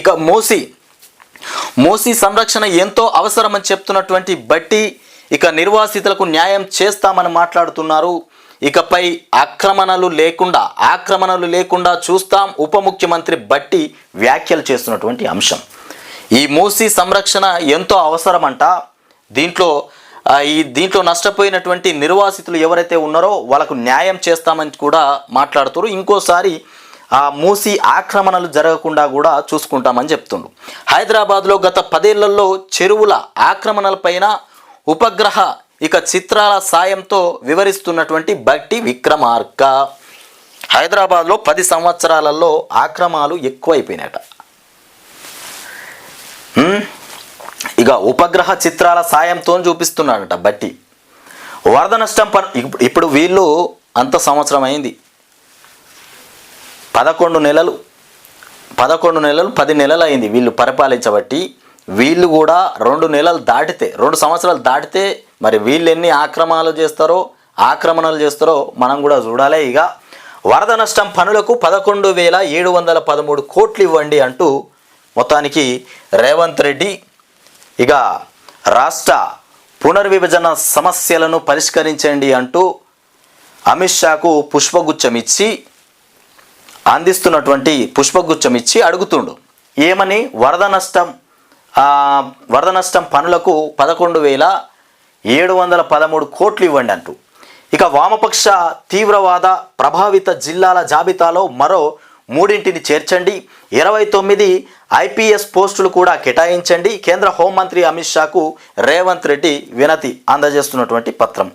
ఇక మూసి. మూసి సంరక్షణ ఎంతో అవసరమని చెప్తున్నటువంటి బట్టి ఇక నిర్వాసితులకు న్యాయం చేస్తామని మాట్లాడుతున్నారు. ఇకపై ఆక్రమణలు లేకుండా ఆక్రమణలు లేకుండా చూస్తాం ఉప ముఖ్యమంత్రి బట్టి వ్యాఖ్యలు చేస్తున్నటువంటి అంశం. ఈ మూసి సంరక్షణ ఎంతో అవసరమంట. దీంట్లో ఈ దీంట్లో నష్టపోయినటువంటి నిర్వాసితులు ఎవరైతే ఉన్నారో వాళ్ళకు న్యాయం చేస్తామని కూడా మాట్లాడుతారు. ఇంకోసారి మూసి ఆక్రమణలు జరగకుండా కూడా చూసుకుంటామని చెప్తుండు హైదరాబాద్లో గత పదేళ్ళలో చెరువుల ఆక్రమణలపైన ఉపగ్రహ ఇక చిత్రాల సాయంతో వివరిస్తున్నటువంటి బట్టి విక్రమార్క. హైదరాబాద్లో పది సంవత్సరాలలో ఆక్రమాలు ఎక్కువైపోయినాయట. ఇక ఉపగ్రహ చిత్రాల సాయంతో చూపిస్తున్నాడట బట్టి. వరద నష్టం పన్ ఇప్పుడు వీళ్ళు అంత సంవత్సరం అయింది. పదకొండు నెలలు పదకొండు నెలలు పది నెలలు అయింది వీళ్ళు పరిపాలించబట్టి. వీళ్ళు కూడా రెండు నెలలు దాటితే రెండు సంవత్సరాలు దాటితే మరి వీళ్ళు ఎన్ని ఆక్రమాలు చేస్తారో ఆక్రమణలు చేస్తారో మనం కూడా చూడాలి ఇక. వరద నష్టం పనులకు పదకొండు వేల ఏడు వందల పదమూడు కోట్లు ఇవ్వండి అంటూ మొత్తానికి రేవంత్ రెడ్డి ఇక రాష్ట్ర పునర్విభజన సమస్యలను పరిష్కరించండి అంటూ అమిత్ షాకు పుష్పగుచ్చం ఇచ్చి అందిస్తున్నటువంటి పుష్పగుచ్చం ఇచ్చి అడుగుతుండు. ఏమని వరద నష్టం వరద నష్టం పనులకు పదకొండు వేల ఏడు వందల పదమూడు కోట్లు ఇవ్వండి అంటూ. ఇక వామపక్ష తీవ్రవాద ప్రభావిత జిల్లాల జాబితాలో మరో మూడింటిని చేర్చండి. ఇరవై తొమ్మిది ఐపీఎస్ పోస్టులు కూడా కేటాయించండి. కేంద్ర హోంమంత్రి అమిత్ షాకు రేవంత్ రెడ్డి వినతి అందజేస్తున్నటువంటి పత్రం.